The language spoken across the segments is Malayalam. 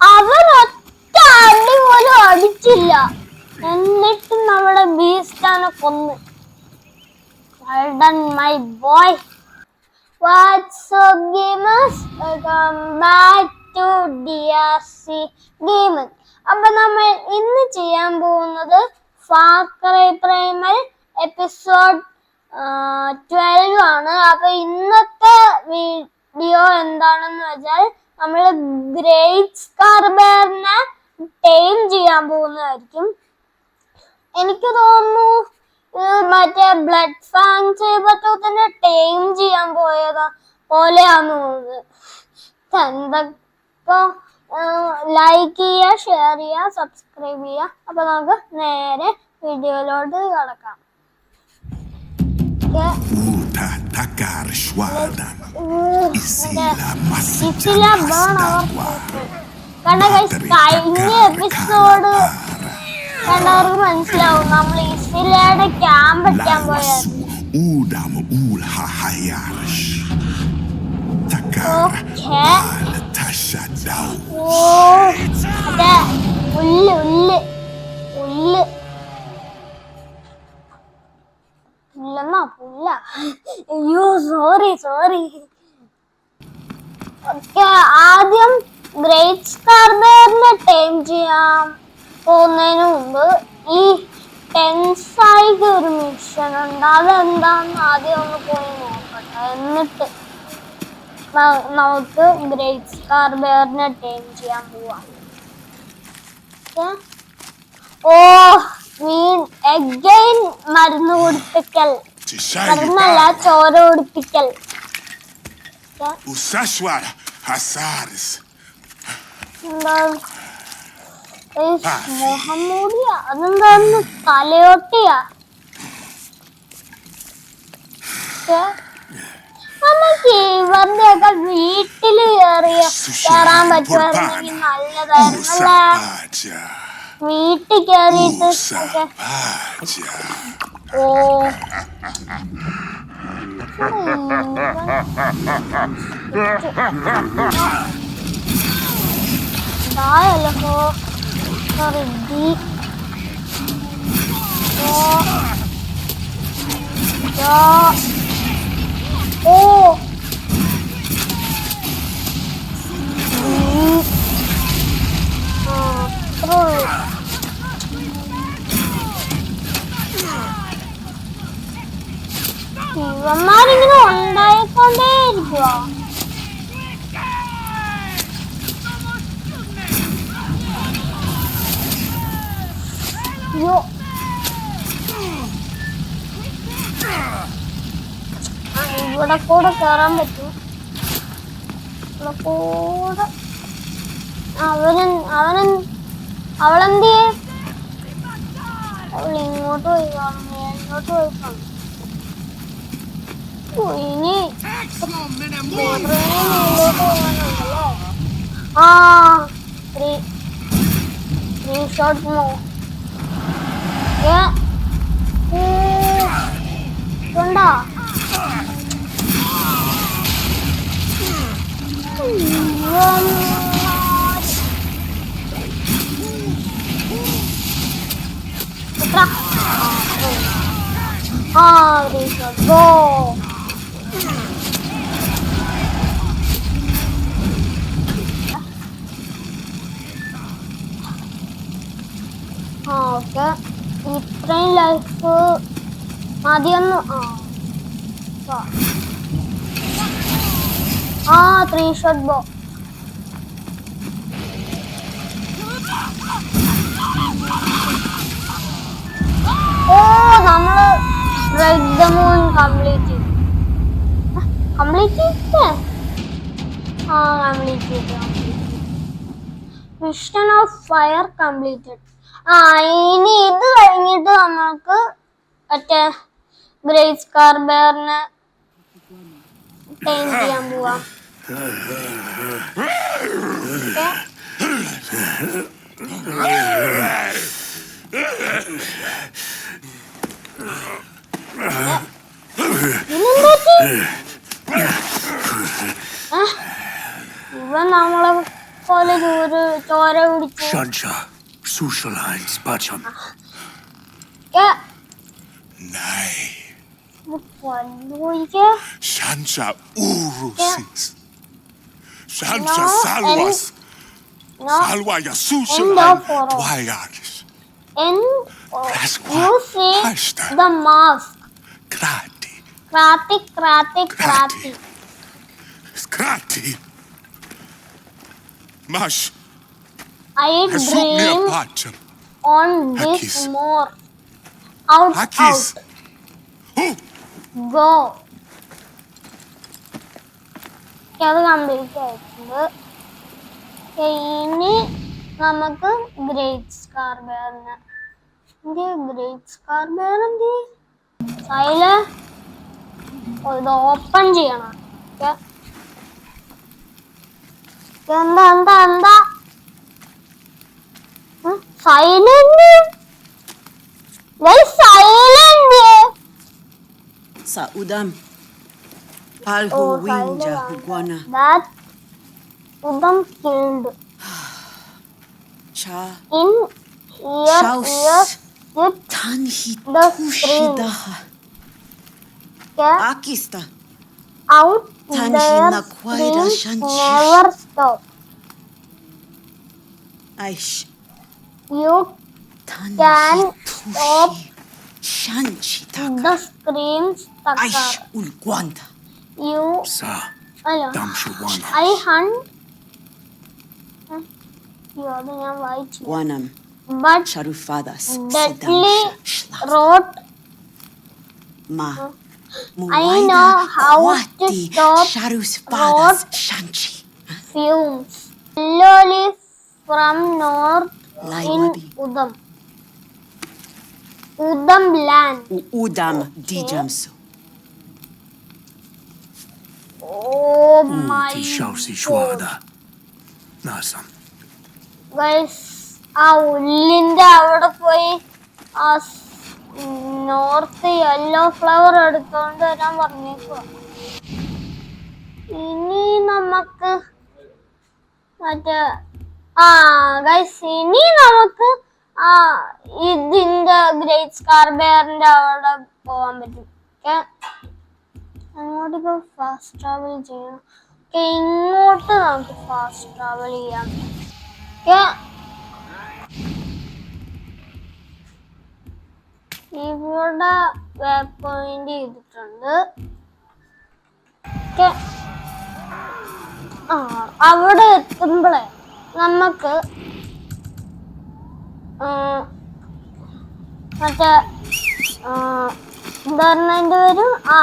അവൻ ഒറ്റ അടി പോലും അടിച്ചില്ല എന്നിട്ടും നമ്മുടെ ബീസ്റ്റാനെ കൊന്ന് Well done, my boy. What's up, gamers? Welcome back to DRC Gaming. അപ്പൊ നമ്മൾ ഇന്ന് ചെയ്യാൻ പോകുന്നത് പ്രൈമൽ എപ്പിസോഡ് ട്വൽവ് ആണ്. അപ്പൊ ഇന്നത്തെ വീഡിയോ എന്താണെന്ന് വെച്ചാൽ നമ്മൾ ഗ്രേറ്റ് സ്കാർബറിനെ ടൈം ചെയ്യാൻ പോകുന്നതായിരിക്കും. എനിക്ക് തോന്നുന്നു മറ്റേ ബ്ലഡ് ഫാങ് ചെയ്തന്നെ ടൈം ചെയ്യാൻ പോയതാ പോലെയാന്ന് തോന്നുന്നത് എന്തൊക്കെ ലൈക്ക് ചെയ്യുക ഷെയർ ചെയ്യുക സബ്സ്ക്രൈബ് ചെയ്യുക. അപ്പൊ നമുക്ക് നേരെ വീഡിയോയിലോട്ട് കിടക്കാം. കഴിഞ്ഞ എപ്പിസോഡ് കണ്ടവർക്ക് മനസ്സിലാവും. നമ്മൾ ഇസിലയുടെ ക്യാമ്പ് അടിക്കാൻ പോയത് Lawas ആദ്യം ഗ്രേറ്റ് സ്കാർബറിനെ ടൈം ചെയ്യാം പോകുന്നതിന് മുമ്പ് ഈ ടെൻസായിക്ക് ഒരു മിഷൻ ഉണ്ട് അതെന്താന്ന് ആദ്യം ഒന്ന് പോയി നോക്കട്ടെ എന്നിട്ട് നമുക്ക് ഗ്രേറ്റ്. സ്കാർബറിനെ ടൈം ചെയ്യാൻ പോവാം? ഓ വീൺ എഗൈൻ മരുന്ന് കൊടുപ്പിക്കൽ. മരുന്നല്ല ചോര കൊടുപ്പിക്കൽ. മുഹമ്മൂടിയ അതെന്താന്ന് തലയോട്ടിയാ? നമുക്ക് ഇവരുടെയൊക്കെ വീട്ടിൽ കയറിയ കയറാൻ പറ്റുമായിരുന്നെങ്കിൽ നല്ലതായിരുന്നു അല്ലേ? Usapaja. വീട്ടിൽ കയറിയിട്ട്. ഓ. ഇതായല്ലോ റെഡി ഓ ഉം. ആ, അത്രേ ഉള്ളൂ. ഇവന്മാരിങ്ങനെ ഉണ്ടായിക്കൊണ്ടേ ഇരിക്കുവാ അയ്യോ ഇവിടെ കൂടെ കയറാൻ പറ്റും ഇവിടെ കൂടെ. അവനൻ അവനൻ അവളെന്തിയെ അവൾ ഇങ്ങോട്ട് പോയി കാണുന്നു ഇങ്ങോട്ട് പോയി കാണുന്നു ഇനി ആ ഷോട്ട് കൊണ്ടാ എത്ര ആ ത്രീ ഷോട്ട് ഗോ ആ ഓക്കെ ഇത്രയും ലൈഫ് മതിയൊന്നു ആ ആ. ആ ത്രീ ഷോട്ട് ബോ ഓ നമ്മൾ റെഡ് ദ കംപ്ലീറ്റ് ചെയ്തു. കംപ്ലീറ്റ് ആ കംപ്ലീറ്റ് ചെയ്തു ഓഫ് ഫയർ കംപ്ലീറ്റഡ് ആ ഇനി ഇത് കഴിഞ്ഞിട്ട് നമ്മൾക്ക് മറ്റേ ഗ്രേസ് സ്കാർബെയറിനെ ടൈം you, പോവാം ഇവൻ നമ്മളെ പോലെ ചൂര് ചോര 원노이게 샨샤 우루시스 샨샤 살와스 살와 야수샤 와야기스 And you see the mosque. Krati. Krati, Krati, Krati. Krati. Mash. I dream on this more. Out, Hakis. out. Oh. Okay, അത് കംപ്ലീറ്റ് ആയിട്ടുണ്ട്. ഇനി നമുക്ക് ഗ്രേറ്റ് സ്കാർ ബെയറിന് എന്ത് ഗ്രേറ്റ് സ്കാർ ബെയർ എന്ത്? അതിൽ ഇത് ഓപ്പൺ ചെയ്യണം. എന്താ എന്താ? എന്താ? Silent silent Saudam. Palhuinja Huguana. That Udam killed. Oh, Cha. In year Chaus. year Tanhi Tushidaha. Akista. Out Tanhi Nakwaira Shanchi. Never stop. Aish. You can stop the screams Aish ulquanta. You. Sa. Damshuwana. I hunt. Guanam. But. Sharufadas. Deadly rot. Ma. I know how to stop rot fumes. Slowly from north in Udam. Udam land. Udam Dijamsu. Oh my Ti Shausi god. Shwada. Guys, ആ ഉള്ളിന്റെ അവിടെ പോയി ആ നോർത്ത് യെല്ലോ ഫ്ലവർ എടുത്തോണ്ട് വരാൻ പറഞ്ഞേക്കുക ഇനി നമുക്ക് മറ്റേ ആ ഗൈസ് ഇനി നമുക്ക് ആ ഇതിന്റെ ഗ്രേറ്റ് സ്കാർ ബെയറിന്റെ അവിടെ പോവാൻ പറ്റും ഓക്കെ അങ്ങോട്ട് ഫാസ്റ്റ് ട്രാവൽ ചെയ്യണം. ഓക്കെ ഇങ്ങോട്ട് നമുക്ക് ഫാസ്റ്റ് ട്രാവൽ ചെയ്യാം. ഇവിടെ വേ പോയിന്റ് ചെയ്തിട്ടുണ്ട്. അവിടെ എത്തുമ്പോഴേ നമുക്ക് മറ്റേ എന്താ പറഞ്ഞതിന്റെ വരും. ആ.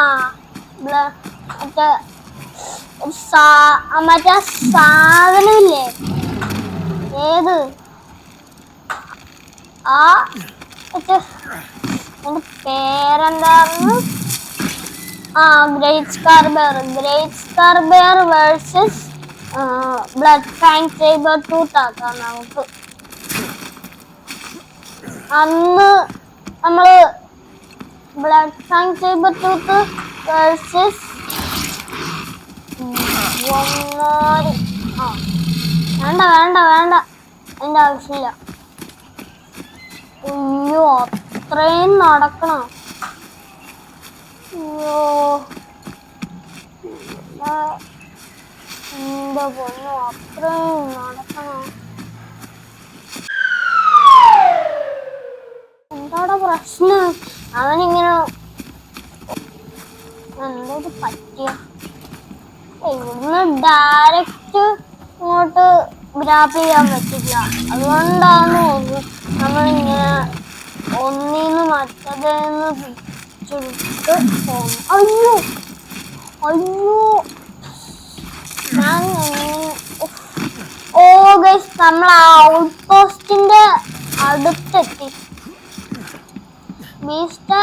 മറ്റേ സാധനമില്ലേ? ഏത്? ആ മറ്റേ ആ great scar bear. Great scar bear versus blood fang saber tooth ആക്കാം നമുക്ക്. അന്ന് നമ്മൾ blood fang saber tooth versus ആ. വേണ്ട വേണ്ട വേണ്ട. എന്റെ ആവശ്യമില്ല. അയ്യോ അത്രയും നടക്കണം. അയ്യോ. എന്താ പൊന്നു അത്രയും നടക്കണം. എന്താടാ പ്രശ്നം? അവനിങ്ങനെ എന്തോട് പറ്റിയ? ഇവിടുന്ന് ഡയറക്റ്റ് ഇങ്ങോട്ട് ഗ്രാപ്പ് ചെയ്യാൻ പറ്റില്ല. അതുകൊണ്ടാണ് നമ്മളിങ്ങനെ ഒന്നിന്ന് മറ്റേന്ന് പിടിച്ചെടുത്ത് പോകുന്നു അയ്യോ! അയ്യോ! ഞാൻ ഓ ഗൈസ് നമ്മൾ ഔട്ട് പോസ്റ്റിന്റെ അടുത്തെത്തി. ബീസ്റ്റ്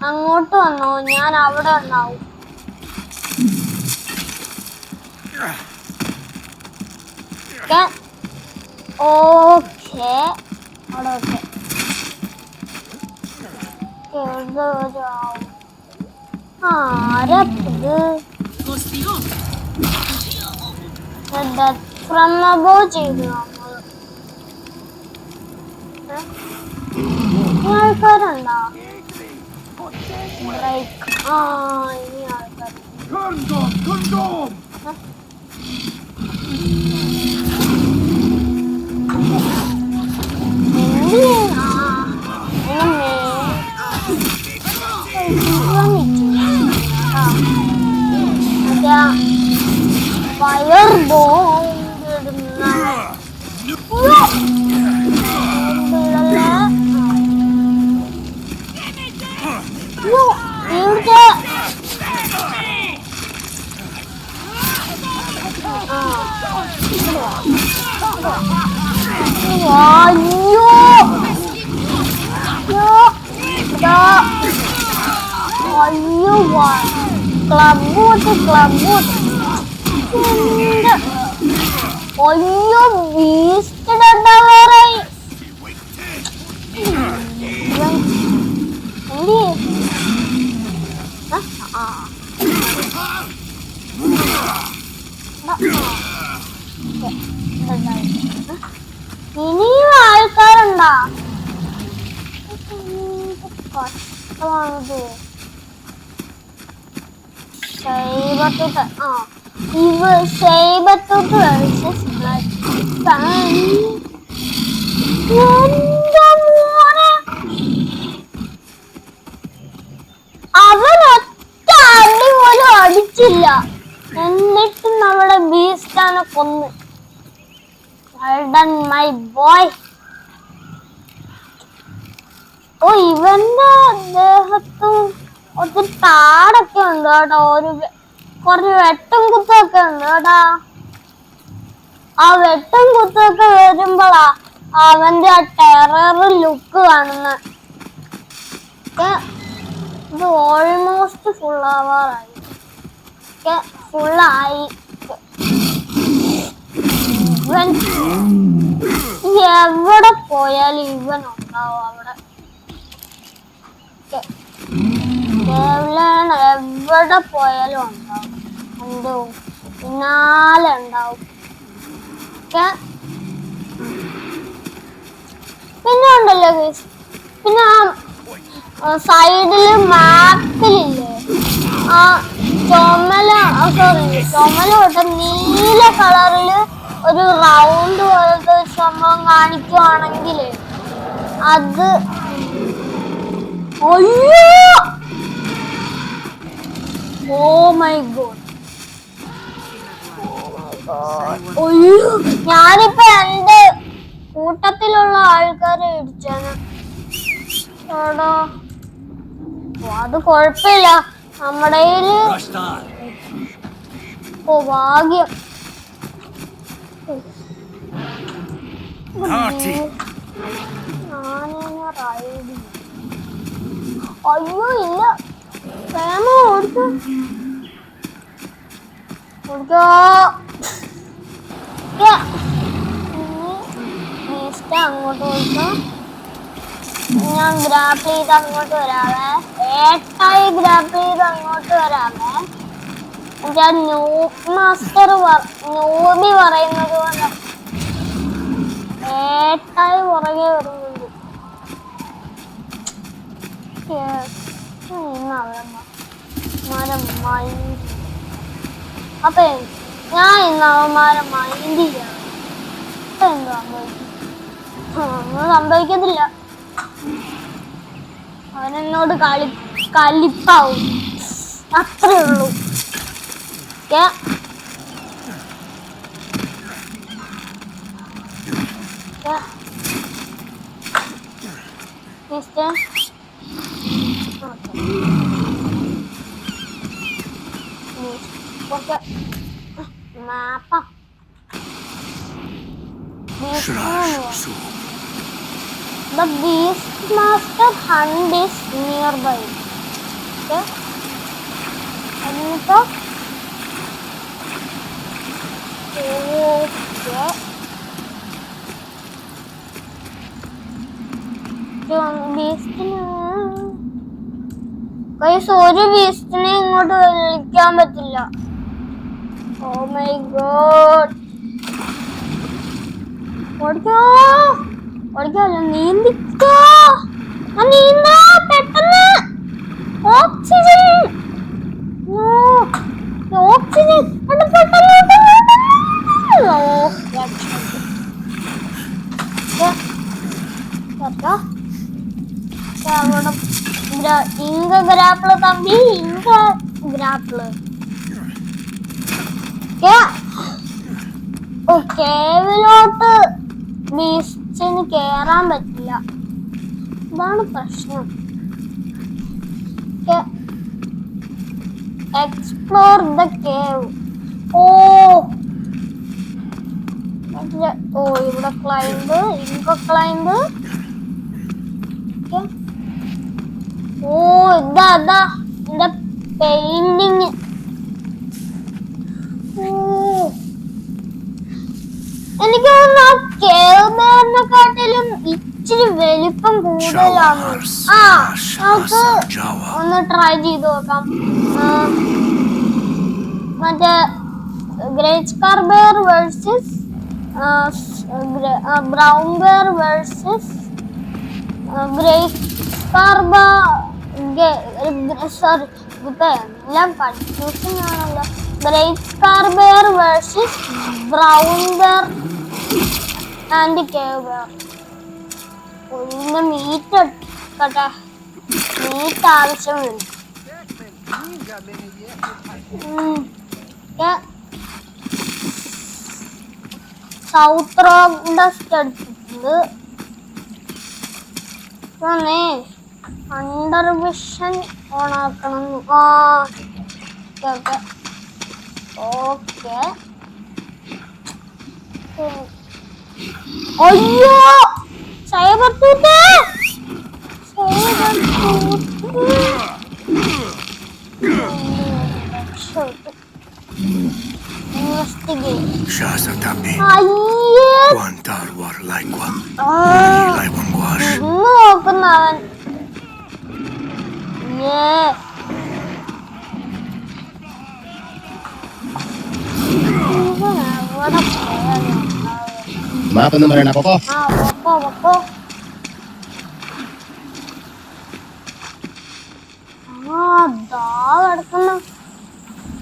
അങ്ങോട്ട് വന്നോ ഞാൻ അവിടെ ഉണ്ടാവും ഓക്കെ. ഫ്രം നമ്മൾ ഏ? ഇനി ആൾക്കാരുണ്ടോ ബ്രേക്ക് ആ ഇനി ആൾക്കാർ ഫയർ ബോംബ് ഇടുന്ന ഇവിടുത്തെ അയ്യോ അയ്യോ ഇതാ അയ്യോ ക്ലബ് കൂട്ട് ക്ലബ് കൂട്ട് എന്റെ അയ്യോ ബീസ്റ്റ് ഡണ്ടാവാറായി എന്തി ആ ഇനിയും ആൾക്കാരുണ്ടാ? കഷ്ടമാണിത് അടി പോലും അടിച്ചില്ല. എന്നിട്ട് നമ്മുടെ ബീസ്റ്റാണ് കൊന്നു. Well done, my boy. ഓ ഇവന്റെ ദേഹത്ത് ഒത്തിരി താടൊക്കെ ഉണ്ട് കേട്ടോ. ഒരു കുറച്ച് വെട്ടും കുത്തൊക്കെ ഉണ്ട് കേട്ടാ. ആ വെട്ടും കുത്തൊക്കെ വരുമ്പോളാ അവന്റെ ആ ടെറർ ലുക്ക് കാണുന്ന. ഇത് ഓൾമോസ്റ്റ് ഫുൾ ആവാറായി ഫുള്ളായി ഇവൻ എവിടെ പോയാലും ഇവൻ ഉണ്ടാവും അവിടെ. എവിടെ പോയാലും ഉണ്ടാവും. എന്തോ പിന്നാലെ ഉണ്ടാവും. പിന്നെ ഉണ്ടല്ലോ പിന്നെ ആ സൈഡിൽ മാപ്പിലില്ലേ ആ ചുമല സോറി ചുമല തൊട്ട് നീല കളറിൽ ഒരു റൗണ്ട് പോലത്തെ സംഭവം കാണിക്കുവാണെങ്കിൽ അത് ഓ മൈ ഗോഡ് ഞാനിപ്പോ എന്റെ കൂട്ടത്തിലുള്ള ആൾക്കാരെ ഇടിച്ചാണ്. അത് കൊഴപ്പില്ല നമ്മുടെ ഓ ഭാഗ്യം Naughty. ഞാനിങ്ങനെ റൈഡ് ചെയ്യും. അയ്യോ ഇല്ല. പ്രേമ ഓടിച്ചു ഓടിക്കോ അങ്ങോട്ട് ഓടിച്ചോ ഞാൻ ഗ്രാപ്പ് ചെയ്ത് അങ്ങോട്ട് വരാവേ. ഏട്ടായി ഗ്രാപ്പ് ചെയ്ത് അങ്ങോട്ട് വരാവേ. ഞാൻ ന്യൂ മാസ്റ്റർ ന്യൂബി പറയുന്നത് പോലെ ഏട്ടായി പുറകെ വരുന്നുണ്ട്. അപ്പൊ ഞാൻ ഇന്ന് അവന്മാരെ മൈൻഡ് ചെയ്യണം സംഭവിക്കത്തില്ല. അവനെന്നോട് കളി കലിപ്പാവും അത്രേ ഉള്ളൂ. Okay Kak. Mister. Mister. Kenapa? The master is nearby. Okay. And the Oh, yeah. കൈസ് ഒരു ബീസ്റ്റിനെ ഇങ്ങോട്ട് വിളിക്കാൻ പറ്റില്ല. ഓ മൈ ഗോഡ് ഓടിക്കോ. ഓടിക്കാല്ല നീന്തിക്കോ. നീന്ത. പെട്ടെന്ന്. ഓക്സിജൻ. ഓക്സിജൻ. പെട്ടെന്ന് ഇങ്ക ഗ്രാപ്പിൾ തമ്പി ഇങ്ക ഗ്രാപ്പിൾ. ഓ കേവിലോട്ട് ബീച്ചിന് കേറാൻ പറ്റില്ല. ഇതാണ് പ്രശ്നം. എക്സ്പ്ലോർ ദ കേവ് ഓ ഓ ഇവിടെ ക്ലൈംബ് ഇങ്ക ക്ലൈംബ് ഓ ഇതാ അതാ എന്താ പെയിന്റിങ് എനിക്ക് തോന്നുന്നു ആ കേൾബേറിനെക്കാട്ടിലും ഇച്ചിരി വലിപ്പം കൂടുതലാണ്. ആ നമുക്ക് ഒന്ന് ട്രൈ ചെയ്ത് നോക്കാം. മറ്റേ great scar bear versus brown bear versus great scar sorry എല്ലാം കൺഫ്യൂഷൻ ആണല്ലോ great scar bear versus brown bear and cave bear ഒന്ന് മീറ്റ് എടുക്കട്ടെ മീറ്റ് ആവശ്യമുണ്ട് സൗത്ത് റോഡ് ഡസ്റ്റ് എടുത്തിട്ടുണ്ട് അണ്ടർ വിഷൻ ഓൺ ആക്കണം. ഓക്കെ ഓക്കെ അയ്യോ! Saber tooth saber tooth investigate പോയാലും മാപ്പൊന്നും പറയണ പൊക്കോ പൊക്കോ പൊക്കോ ആ ദാ കിടക്കുന്ന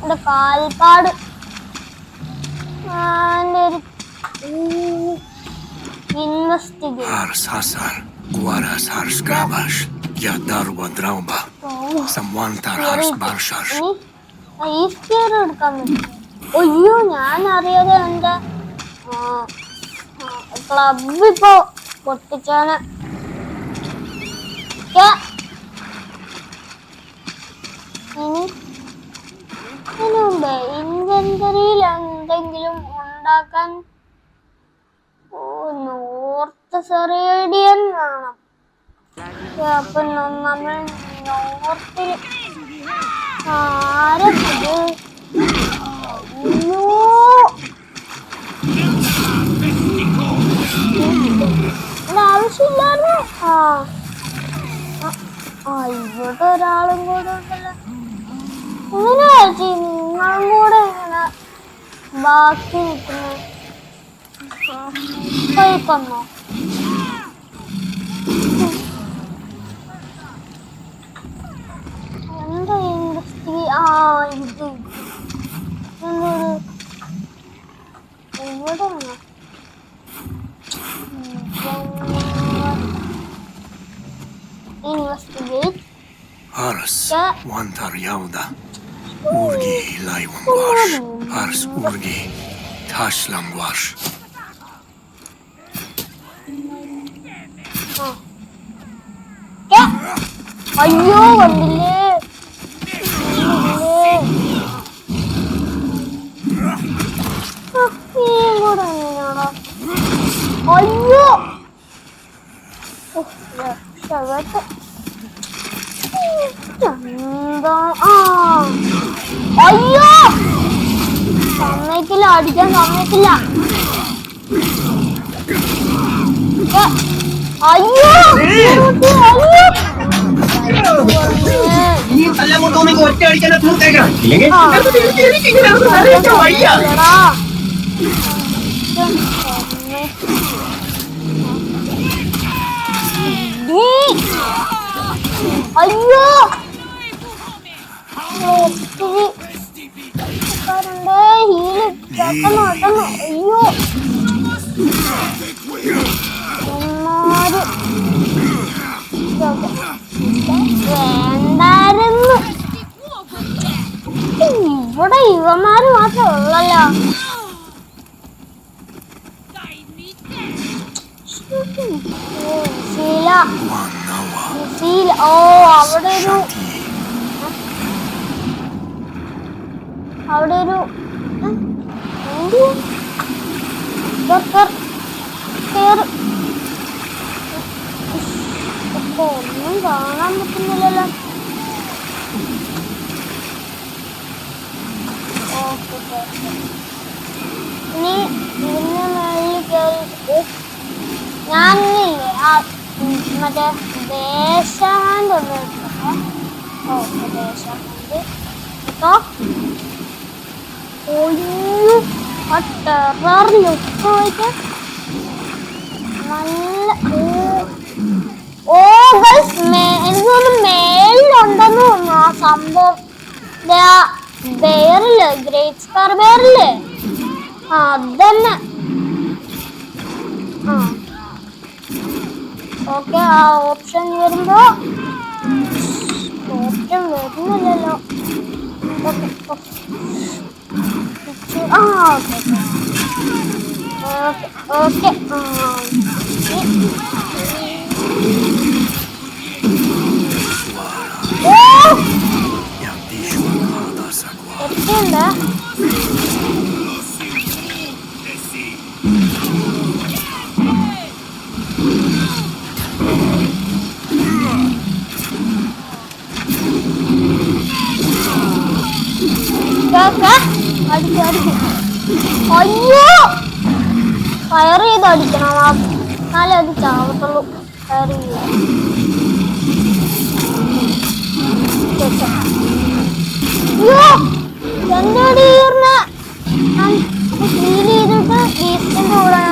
എന്റെ കാൽപ്പാട് investigate Ars hasar. Guaras hars grabash. Yadar wa draumba. Samwantar hars barshash. അയ്യോ ഞാൻ അറിയാതെ എന്റെ ക്ലബ് ഇപ്പൊ പൊട്ടിച്ചാന് ഛെ. ഇനി മുമ്പേ ഇൻവെന്ററിയിൽ എന്തെങ്കിലും ഉണ്ടാക്കാൻ ഓ ആ. ഇവിടെ ഒരാളും കൂടെ ഉണ്ടല്ലോ. ഇങ്ങനെ ചേച്ചി? നിങ്ങളും കൂടെ ഇങ്ങനെ ബാക്കി Hayır bana. Ben de industry aldım. Bunları Burada mı? Investigate. Haras, Vantar Yavda, Urgi Layvan var. Haras Urgi, Taşlan var. അയ്യോ വന്നില്ലേ? അയ്യോ! അയ്യോ! സമ്മതിക്കില്ല അടിക്കാൻ സമ്മതിക്കില്ല. അയ്യോ! കുട്ടി, അയ്യോ ഈ തല്ല കൊണ്ടുവന്ന് ഒറ്റ അടിക്കാൻ പൂർത്തേക്കണം ഇല്ലെങ്കിൽ ആ. എനിക്കിങ്ങനെ അറിയിക്കാൻ വയ്യ എടാ. ഡീ. അയ്യോ ഒത്തിരി ആൾക്കാരുണ്ട്. ഹീൽ പെട്ടെന്ന് പെട്ടെന്ന് അയ്യോ വേണ്ടായിരുന്നു ഇവിടെ ഇവന്മാര് മാത്രമേ ഉള്ളല്ലോ. ഓ, അവിടെ ഒരു അവിടെ ഒരു ഉം, ഇപ്പൊ ഒന്നും കാണാൻ പറ്റുന്നില്ലല്ലോ. ഇനി ഇതിന്റെ മേളിൽ കയറി ഞാനില്ലേ ആ മറ്റേ ദേശാന്ത് ഒന്ന് ഓക്കെ ദേശാന്ത് കേട്ടോ ഒയ്യോ ആ ടെറർ ലുക്ക് വയ്ക്കാൻ നല്ല ഓ ഓ ഗൈസ് എനിക്ക് തോന്നുന്നു മേളിലുണ്ടെന്ന് തോന്നുന്നു ആ സംഭവം. ബെയറിൽ ഗ്രേറ്റ് സ്റ്റാർ ബെയറിൽ ആ അതന്നെ. ആ. ആ ഓപ്ഷൻ വരുമ്പോ ഓപ്ഷൻ വരുന്നില്ലല്ലോ. ആ okay okay. Okay. Yadishwana Sakwa. എത്തിയുണ്ട് cake അടിക്ക് അടിക്ക് അയ്യോ ഫയർ ചെയ്ത് അടിക്കണം ആ എന്നാലേ അത് എന്റെ അടിയിരുന്ന ഞാൻ ഫീൽ ചെയ്തിട്ട് ബീസ്റ്റിന്റെ കൂടെ.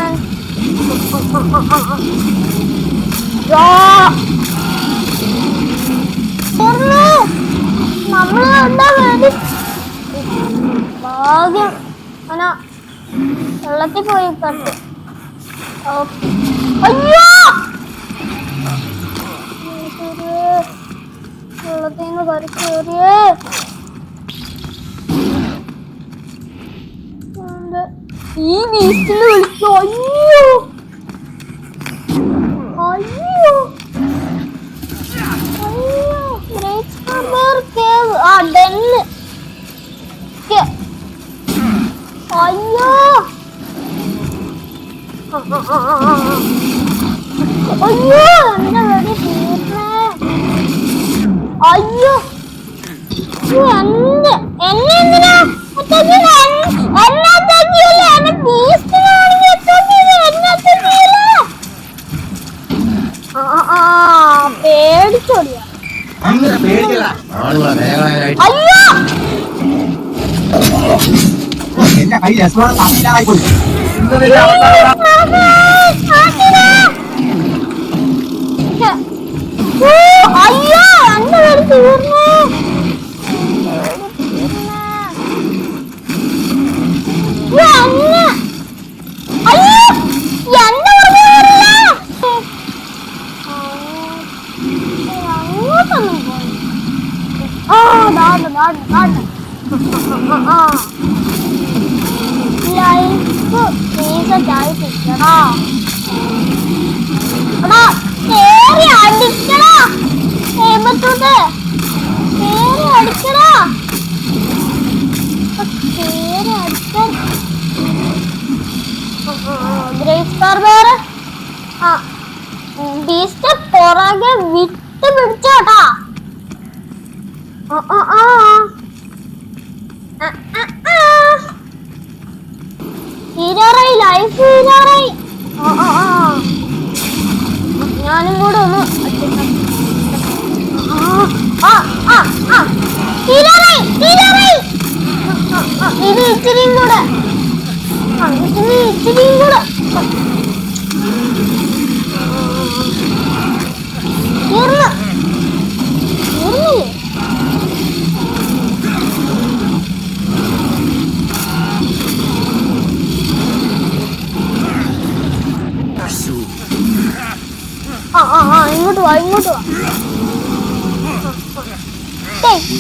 നമ്മൾ എന്താ വേണ്ടി ഭാഗ്യം. അവന വെള്ളത്തിൽ പോയി കണ്ടു അയ്യോ! വെള്ളത്തിൽ നിന്ന് കറി കയറിയേ. ഈ വീട്ടിൽ വിളിച്ചു അയ്യോ. അയ്യോ. അയ്യോ ഗ്രേറ്റ് ആ ഡെന്ന് അയ്യോ. അയ്യോ എന്റെ വെടി അയ്യോ. എന്നെ എന്തിനാ? എന്നെ അയ്യോ. എന്റെ കൈ രസമാണ്. തമ്മിലായി പോയി ലൈഫ് റീസെറ്റ് ആയിട്ടില്ലടാ എടാ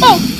Oh!